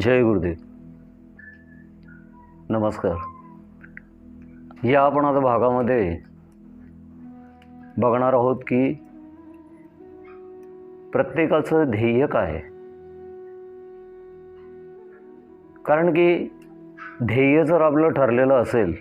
जय गुरुदेव. नमस्कार. या आपण आता भागामध्ये बघणार आहोत की प्रत्येकाचं ध्येय काय कारण की ध्येय जर आपलं ठरलेलं असेल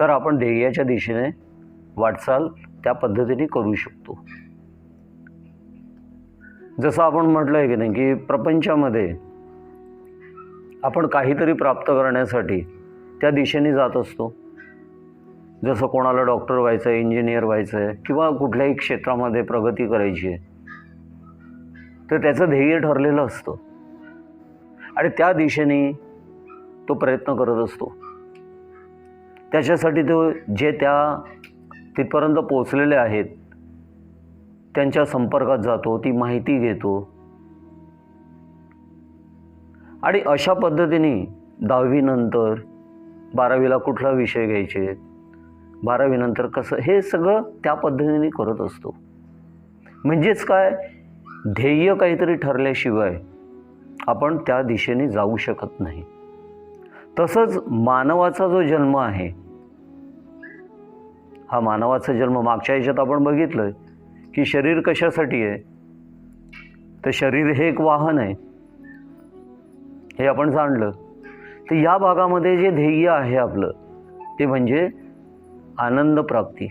तर आपण ध्येयाच्या दिशेने वाटचाल त्या पद्धतीने करू शकतो. जसं आपण म्हटलं आहे की नाही की प्रपंचामध्ये आपण काहीतरी प्राप्त करण्यासाठी त्या दिशेने जात असतो. जसं कोणाला डॉक्टर व्हायचं आहे इंजिनियर व्हायचं आहे किंवा कुठल्याही क्षेत्रामध्ये प्रगती करायची आहे तर त्याचं ध्येय ठरलेलं असतं. आणि त्या दिशेने तो प्रयत्न करत असतो. त्याच्यासाठी तो जे त्या तिथपर्यंत पोचलेले आहेत त्यांच्या संपर्कात जातो ती माहिती घेतो आणि अशा पद्धतीने दहावीनंतर बारावीला कुठला विषय घ्यायचे? बारावीनंतर कसं? हे सगळं त्या पद्धतीने करत असतो. म्हणजेच काय? ध्येय काहीतरी ठरल्याशिवाय आपण त्या दिशेने जाऊ शकत नाही. तसंच मानवाचा जो जन्म आहे हा मानवाचा जन्म मागच्या याच्यात आपण बघितलं की शरीर कशासाठी आहे? तर शरीर हे एक वाहन आहे. हे आपण जाणलं तर या भागामध्ये जे ध्येय आहे आपलं ते म्हणजे आनंद प्राप्ती.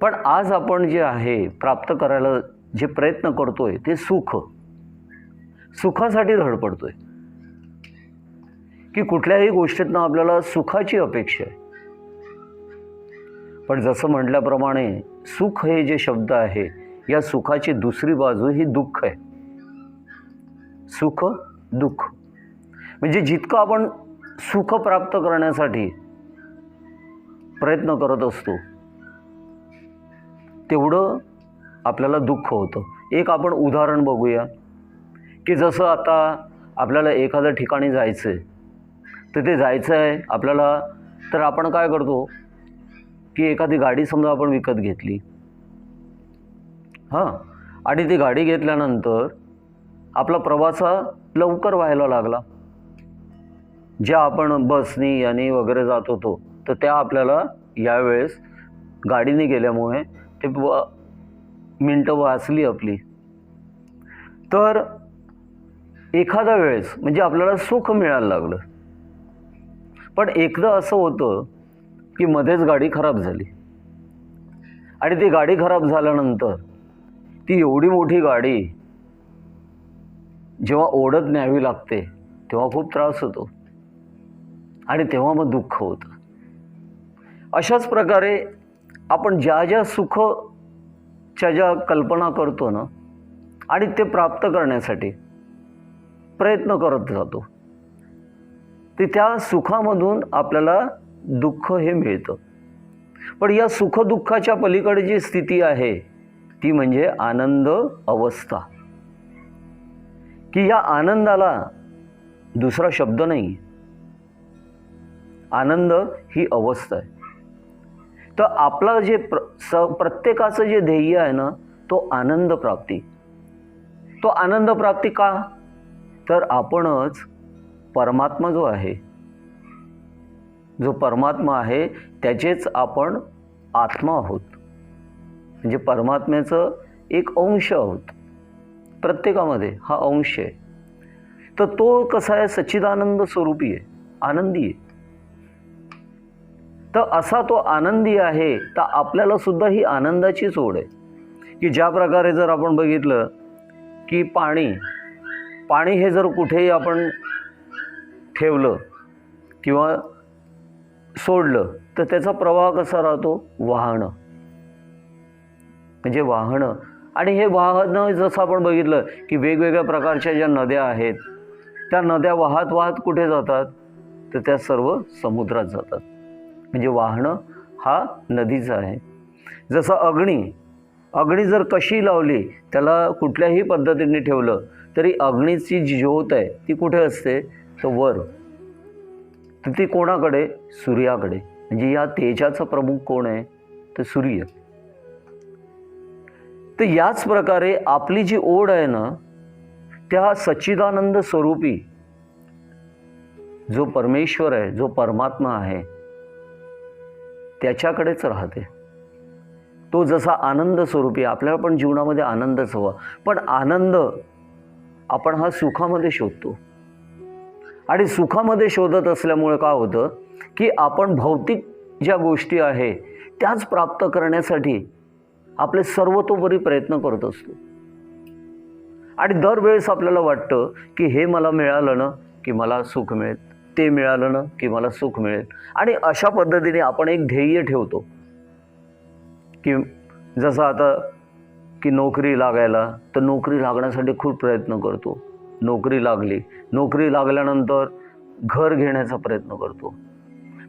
पण आज आपण जे आहे प्राप्त करायला जे प्रयत्न करतोय ते सुख. सुखासाठी धडपडतोय की कुठल्याही गोष्टीतनं आपल्याला सुखाची अपेक्षा आहे. पण जसं म्हटल्याप्रमाणे सुख हे जे शब्द आहे या सुखाची दुसरी बाजू ही दुःख आहे. सुख दुःख. म्हणजे जितकं आपण सुख प्राप्त करण्यासाठी प्रयत्न करत असतो तेवढं आपल्याला दुःख होतं. एक आपण उदाहरण बघूया की जसं आता आपल्याला एखाद्या ठिकाणी जायचं आहे तर ते जायचं आहे आपल्याला तर आपण काय करतो की एखादी गाडी समजा आपण विकत घेतली. हां आणि ती गाडी घेतल्यानंतर आपला प्रवास हा लवकर व्हायला लागला. ज्या आपण बसनी यानी वगैरे जात होतो तर त्या आपल्याला यावेळेस गाडीने गेल्यामुळे ते व मिनटं वाचली आपली. तर एखाद्या वेळेस म्हणजे आपल्याला सुख मिळायला लागलं. पण एकदा असं होतं की मध्येच गाडी खराब झाली. आणि ती गाडी खराब झाल्यानंतर ती एवढी मोठी गाडी जेव्हा ओढत न्यावी लागते तेव्हा खूप त्रास होतो. आणि तेव्हा मग दुःख होतं. अशाच प्रकारे आपण ज्या ज्या सुखच्या ज्या कल्पना करतो ना आणि ते प्राप्त करण्यासाठी प्रयत्न करत जातो ते त्या सुखामधून आपल्याला दुःख हे मिळतं. पण या सुखदुःखाच्या पलीकडे जी स्थिती आहे ती म्हणजे आनंद अवस्था. की या आनंदाला दुसरा शब्द नाही. आनंद ही अवस्था आहे. तर आपला जे प्र स प्रत्येकाचं जे ध्येय आहे ना तो आनंद प्राप्ती. तो आनंद प्राप्ती का? तर आपणच परमात्मा जो आहे जो परमात्मा आहे त्याचेच आपण आत्मा आहोत. म्हणजे परमात्म्याचं एक अंश आहोत. प्रत्येकामध्ये हा अंश आहे. तर तो कसा आहे? सच्चिदानंद स्वरूपी आहे. आनंदी आहे. तर असा तो आनंदी आहे तर आपल्याला सुद्धा ही आनंदाचीच सोड आहे. की ज्या प्रकारे जर आपण बघितलं की पाणी पाणी हे जर कुठेही आपण ठेवलं किंवा सोडलं तर त्याचा प्रवाह कसा राहतो? वाहणं. म्हणजे वाहणं. आणि हे वाहनं जसं आपण बघितलं की वेगवेगळ्या प्रकारच्या ज्या नद्या आहेत त्या नद्या वाहत वाहत कुठे जातात? तर त्या सर्व समुद्रात जातात. म्हणजे वाहणं हा नदीचा आहे. जसं अग्नी अग्नी जर कशी लावली त्याला कुठल्याही पद्धतीने ठेवलं तरी अग्नीची जी ज्योत आहे ती कुठे असते? तर वर. तर ती कोणाकडे? सूर्याकडे. म्हणजे या तेजाचा प्रमुख कोण आहे? तर सूर्य. तर याच प्रकारे आपली जी ओढ आहे ना त्या सच्चिदानंद स्वरूपी जो परमेश्वर आहे जो परमात्मा आहे त्याच्याकडेच राहते. तो जसा आनंद स्वरूपी आपल्याला पण जीवनामध्ये आनंदच हवा. पण आनंद आपण हा सुखामध्ये शोधतो. आणि सुखामध्ये शोधत असल्यामुळे काय होतं की आपण भौतिक ज्या गोष्टी आहे त्याच प्राप्त करण्यासाठी आपले सर्वतोपरी प्रयत्न करत असतो. आणि दरवेळेस आपल्याला वाटतं की हे मला मिळालं ना की मला सुख मिळेल. ते मिळालं ना की मला सुख मिळेल. आणि अशा पद्धतीने आपण एक ध्येय ठेवतो. की जसं आता की नोकरी लागायला तर नोकरी लागण्यासाठी खूप प्रयत्न करतो. नोकरी लागली. नोकरी लागल्यानंतर घर घेण्याचा प्रयत्न करतो.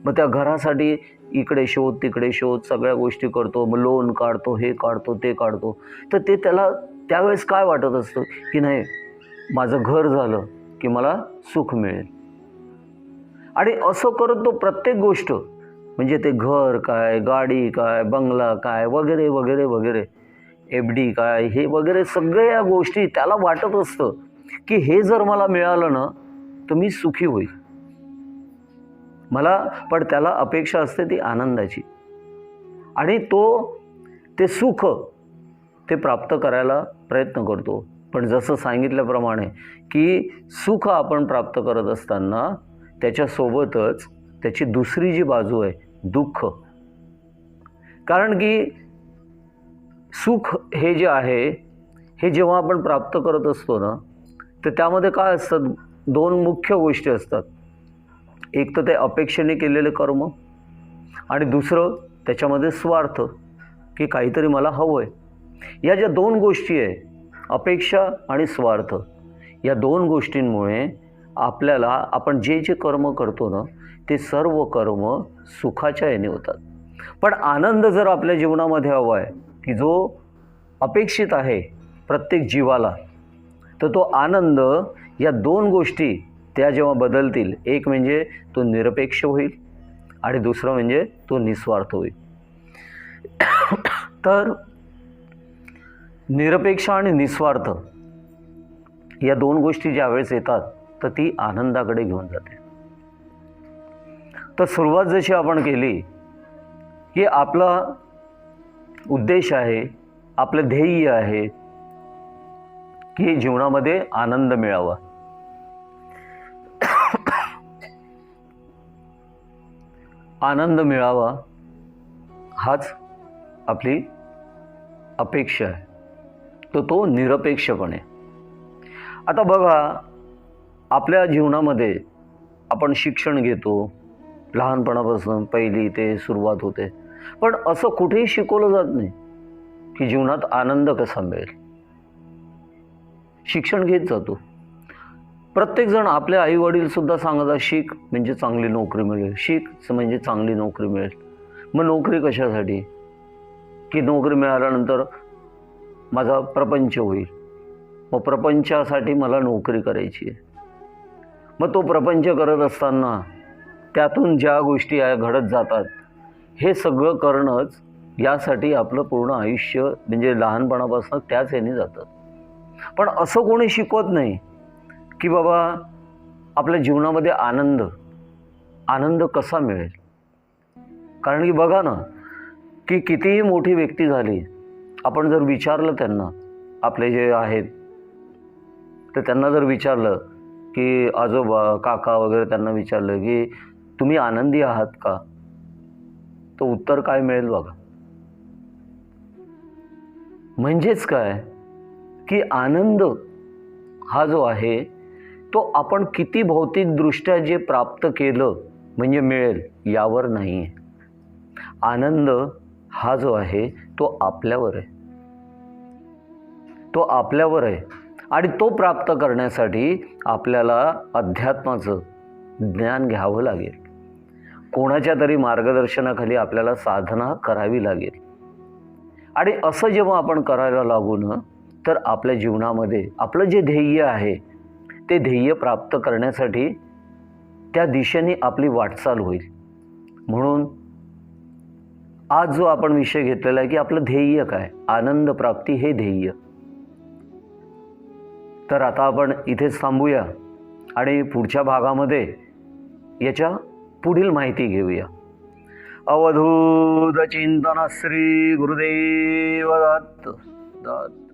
मग त्या घरासाठी इकडे शोध तिकडे शोध सगळ्या गोष्टी करतो मग लोन काढतो हे काढतो ते काढतो. तर ते त्याला त्यावेळेस काय वाटत असतं? की नाही माझं घर झालं की मला सुख मिळेल. आणि असं करत तो प्रत्येक गोष्ट म्हणजे ते घर काय गाडी काय बंगला काय वगैरे वगैरे वगैरे एफ डी काय हे वगैरे सगळ्या गोष्टी त्याला वाटत असतं की हे जर मला मिळालं ना तर मी सुखी होईल. मला पण त्याला अपेक्षा असते ती आनंदाची. आणि तो ते सुख ते प्राप्त करायला प्रयत्न करतो. पण जसं सांगितल्याप्रमाणे की सुख आपण प्राप्त करत असताना त्याच्यासोबतच त्याची दुसरी जी बाजू आहे दुःख. कारण की सुख हे जे आहे हे जेव्हा आपण प्राप्त करत असतो ना तर त्यामध्ये काय असतात दोन मुख्य गोष्टी असतात. एक तर ते अपेक्षेने केलेले कर्म आणि दुसरं त्याच्यामध्ये स्वार्थ की काहीतरी मला हवं आहे या ज्या दोन गोष्टी आहे अपेक्षा आणि स्वार्थ या दोन गोष्टींमुळे आपल्याला आपण जे जे कर्म करतो ना ते सर्व कर्म सुखाच्या याने होतात. पण आनंद जर आपल्या जीवनामध्ये हवा आहे की जो अपेक्षित आहे प्रत्येक जीवाला तर तो आनंद या दोन गोष्टी त्या जेव्हा बदलतील एक म्हणजे तो निरपेक्ष होईल आणि दुसरं म्हणजे तो निस्वार्थ होईल. तर निरपेक्ष आणि निस्वार्थ या दोन गोष्टी ज्यावेळेस येतात तर ती आनंदाकडे घेऊन जाते. तर सुरुवात जशी आपण केली की आपला उद्देश आहे आपलं ध्येय आहे की जीवनामध्ये आनंद मिळावा. आनंद मिळावा हाच आपली अपेक्षा आहे. तर तो निरपेक्षपणे. आता बघा आपल्या जीवनामध्ये आपण शिक्षण घेतो. लहानपणापासून पहिली ते सुरुवात होते. पण असं कुठेही शिकवलं जात नाही की जीवनात आनंद कसा मिळेल. शिक्षण घेत जातो. प्रत्येकजण आपले आई वडील सांगतात शिक म्हणजे चांगली नोकरी मिळेल. शिक म्हणजे चांगली नोकरी मिळेल. मग नोकरी कशासाठी? की नोकरी मिळाल्यानंतर माझा प्रपंच होईल. मग प्रपंचासाठी मला नोकरी करायची आहे. मग तो प्रपंच करत असताना त्यातून ज्या गोष्टी आहे घडत जातात हे सगळं करणंच यासाठी आपलं पूर्ण आयुष्य म्हणजे लहानपणापासून त्याच याने जातं. पण असं कोणी शिकवत नाही. की बाबा आपल्या जीवनामध्ये आनंद आनंद कसा मिळेल? कारण की बघा ना की कितीही मोठी व्यक्ती झाली आपण जर विचारलं त्यांना आपले जे आहेत तर त्यांना जर विचारलं की आजोबा काका वगैरे त्यांना विचारलं की तुम्ही आनंदी आहात का? तर उत्तर काय मिळेल बघा. म्हणजेच काय? की आनंद हा जो आहे तो आपण किती भौतिकदृष्ट्या जे प्राप्त केलं म्हणजे मिळेल यावर नाही आहे आनंद हा जो आहे तो आपल्यावर आहे. तो आपल्यावर आहे. आणि तो प्राप्त करण्यासाठी आपल्याला अध्यात्माचं ज्ञान घ्यावं लागेल. कोणाच्या तरी मार्गदर्शनाखाली आपल्याला साधना करावी लागेल. आणि असं जेव्हा आपण करायला लागू ना तर आपल्या जीवनामध्ये आपलं जे ध्येय आहे ते ध्येय प्राप्त करण्यासाठी त्या दिशेने आपली वाटचाल होईल. म्हणून आज जो आपण विषय घेतलेला आहे की आपलं ध्येय काय? आनंद प्राप्ती हे ध्येय. तर आता आपण इथेच थांबूया आणि पुढच्या भागामध्ये याच्या पुढील माहिती घेऊया. अवधूत चिंतन श्री गुरुदेव दत्त दत्त